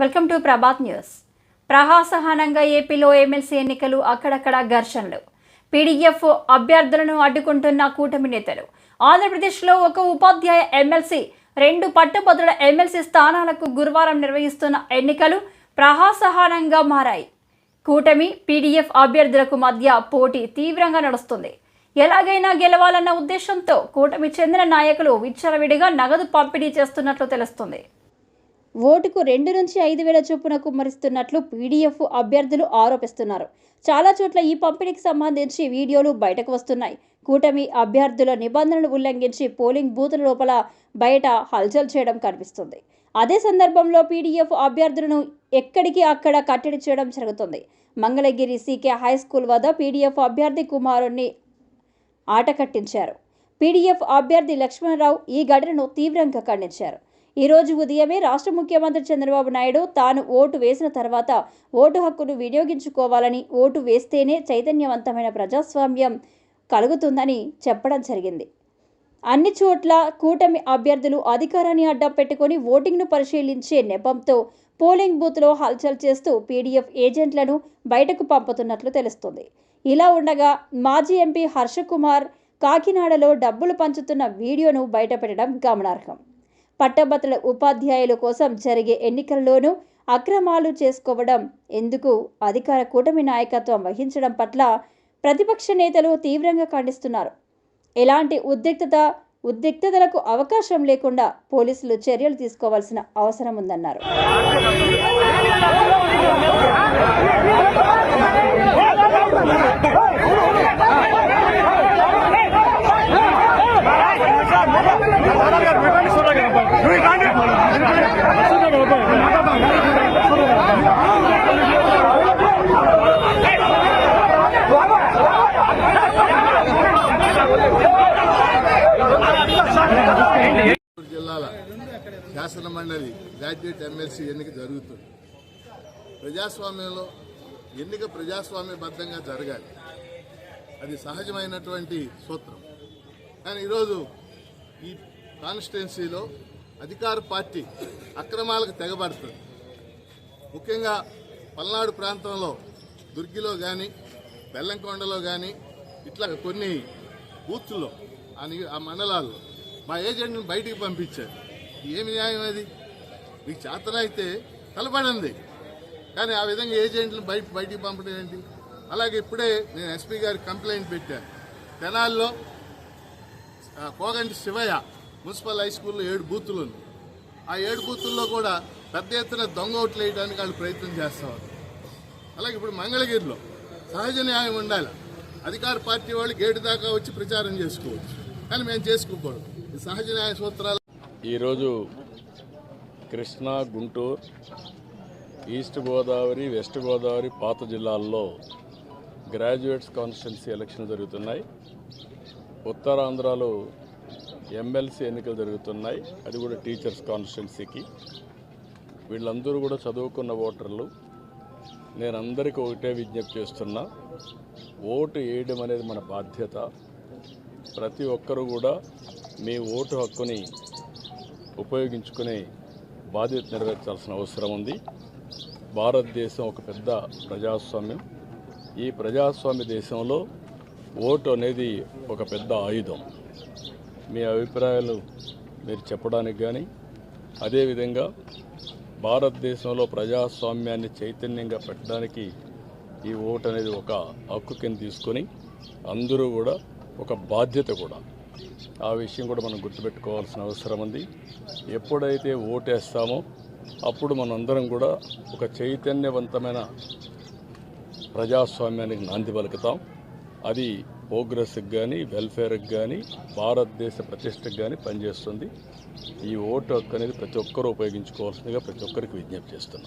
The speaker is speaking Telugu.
Welcome to Prabhat news. ప్రహాసహానంగా ఏపీలో ఎమ్మెల్సీ ఎన్నికలు అక్కడక్కడ ఘర్షణలు. పీడీఎఫ్ అభ్యర్థులను అడ్డుకుంటున్న కూటమి నేతలు. ఆంధ్రప్రదేశ్లో ఒక ఉపాధ్యాయ ఎమ్మెల్సీ రెండు పట్టుభద్రుల ఎమ్మెల్సీ స్థానాలకు గురువారం నిర్వహిస్తున్న ఎన్నికలు ప్రహాసహానంగా మారాయి. కూటమి పీడీఎఫ్ అభ్యర్థులకు మధ్య పోటీ తీవ్రంగా నడుస్తుంది. ఎలాగైనా గెలవాలన్న ఉద్దేశంతో కూటమి చెందిన నాయకులు విచ్చలవిడిగా నగదు పంపిణీ చేస్తున్నట్లు తెలుస్తుంది. ఓటుకు రెండు నుంచి ఐదు వేల చొప్పున కుమ్మరిస్తున్నట్లు పీడీఎఫ్ అభ్యర్థులు ఆరోపిస్తున్నారు. చాలా చోట్ల ఈ పంపిణీకి సంబంధించి వీడియోలు బయటకు వస్తున్నాయి. కూటమి అభ్యర్థుల నిబంధనలు ఉల్లంఘించి పోలింగ్ బూతుల లోపల బయట హల్చల్ చేయడం కనిపిస్తుంది. అదే సందర్భంలో పీడీఎఫ్ అభ్యర్థులను ఎక్కడికి అక్కడ కట్టడి చేయడం జరుగుతుంది. మంగళగిరి సీకే హై స్కూల్ వద్ద పీడీఎఫ్ అభ్యర్థి కుమారుణ్ణి ఆట కట్టించారు పీడీఎఫ్ అభ్యర్థి లక్ష్మణరావు ఈ ఘటనను తీవ్రంగా ఖండించారు. ఈరోజు ఉదయమే రాష్ట్ర ముఖ్యమంత్రి చంద్రబాబు నాయుడు తాను ఓటు వేసిన తర్వాత ఓటు హక్కును వినియోగించుకోవాలని ఓటు వేస్తేనే చైతన్యవంతమైన ప్రజాస్వామ్యం కలుగుతుందని చెప్పడం జరిగింది. అన్ని చోట్ల కూటమి అభ్యర్థులు అధికారాన్ని అడ్డం పెట్టుకొని ఓటింగ్ను పరిశీలించే నెపంతో పోలింగ్ బూత్లో హల్చల్ చేస్తూ పీడీఎఫ్ ఏజెంట్లను బయటకు పంపుతున్నట్లు తెలుస్తుంది. ఇలా ఉండగా మాజీ ఎంపీ హర్షకుమార్ కాకినాడలో డబ్బులు పంచుతున్న వీడియోను బయటపెట్టడం గమనార్హం. పట్టభద్రుల ఉపాధ్యాయుల కోసం జరిగే ఎన్నికల్లోనూ అక్రమాలు చేసుకోవడం ఎందుకు అధికార కూటమి నాయకత్వం వహించడం పట్ల ప్రతిపక్ష నేతలు తీవ్రంగా ఖండిస్తున్నారు. ఎలాంటి ఉద్రిక్తత ఉద్రిక్తతలకు అవకాశం లేకుండా పోలీసులు చర్యలు తీసుకోవాల్సిన అవసరం ఉందన్నారు. శాసన మండలి గ్రాడ్యుయేట్ ఎమ్మెల్సీ ఎన్నిక జరుగుతుంది. ప్రజాస్వామ్యంలో ఎన్నిక ప్రజాస్వామ్యబద్ధంగా జరగాలి. అది సహజమైనటువంటి సూత్రం. కానీ ఈరోజు ఈ కాన్స్టిట్యున్సీలో అధికార పార్టీ అక్రమాలకు తెగబడుతుంది. ముఖ్యంగా పల్నాడు ప్రాంతంలో దుర్గిలో కానీ బెల్లంకొండలో కానీ ఇట్లా కొన్ని బూత్లో ఆ ఆ మండలాల్లో మా ఏజెంట్ని బయటికి పంపించారు. ఏమి న్యాయం అది? మీకు చేతనైతే తలపడింది కానీ ఆ విధంగా ఏజెంట్లు బయట బయటికి పంపడం ఏంటి? అలాగే ఇప్పుడే నేను ఎస్పీ గారికి కంప్లైంట్ పెట్టాను. తెనాల్లో కోగంటి శివయ్య మున్సిపల్ హై స్కూల్లో ఏడు బూతులు ఉన్నాయి. ఆ ఏడు బూతుల్లో కూడా పెద్ద ఎత్తున దొంగ ఓట్లు వేయడానికి వాళ్ళు ప్రయత్నం చేస్తారు అలాగే ఇప్పుడు మంగళగిరిలో సహజ న్యాయం ఉండాలి. అధికార పార్టీ వాళ్ళు గేటు దాకా వచ్చి ప్రచారం చేసుకోవచ్చు. కానీ మేము చేసుకోకూడదు. సహజ న్యాయ సూత్రాలు ఈరోజు కృష్ణా గుంటూరు ఈస్ట్ గోదావరి వెస్ట్ గోదావరి పాత జిల్లాల్లో గ్రాడ్యుయేట్స్ కాన్స్టిట్యున్సీ ఎలక్షన్ జరుగుతున్నాయి. ఉత్తరాంధ్రలో ఎమ్మెల్సీ ఎన్నికలు జరుగుతున్నాయి. అది కూడా టీచర్స్ కాన్స్టిట్యున్సీకి. వీళ్ళందరూ కూడా చదువుకున్న ఓటర్లు. నేను అందరికీ ఒకటే విజ్ఞప్తి చేస్తున్నా. ఓటు వేయడం అనేది మన బాధ్యత. ప్రతి ఒక్కరూ కూడా మీ ఓటు హక్కుని ఉపయోగించుకునే బాధ్యత నెరవేర్చాల్సిన అవసరం ఉంది. భారతదేశం ఒక పెద్ద ప్రజాస్వామ్యం. ఈ ప్రజాస్వామ్య దేశంలో ఓటు అనేది ఒక పెద్ద ఆయుధం. మీ అభిప్రాయాలు మీరు చెప్పడానికి కానీ అదేవిధంగా భారతదేశంలో ప్రజాస్వామ్యాన్ని చైతన్యంగా పెట్టడానికి ఈ ఓటు అనేది ఒక హక్కు కింద తీసుకొని అందరూ కూడా ఒక బాధ్యత కూడా. ఆ విషయం కూడా మనం గుర్తుపెట్టుకోవాల్సిన అవసరం ఉంది. ఎప్పుడైతే ఓటేస్తామో అప్పుడు మనందరం కూడా ఒక చైతన్యవంతమైన ప్రజాస్వామ్యానికి నాంది పలుకుతాం. అది ప్రోగ్రెస్కి కానీ వెల్ఫేర్కి కానీ భారతదేశ ప్రతిష్టకు కానీ పనిచేస్తుంది. ఈ ఓటు హక్కు అనేది ప్రతి ఒక్కరూ ఉపయోగించుకోవాల్సిందిగా ప్రతి ఒక్కరికి విజ్ఞప్తి చేస్తున్నాం.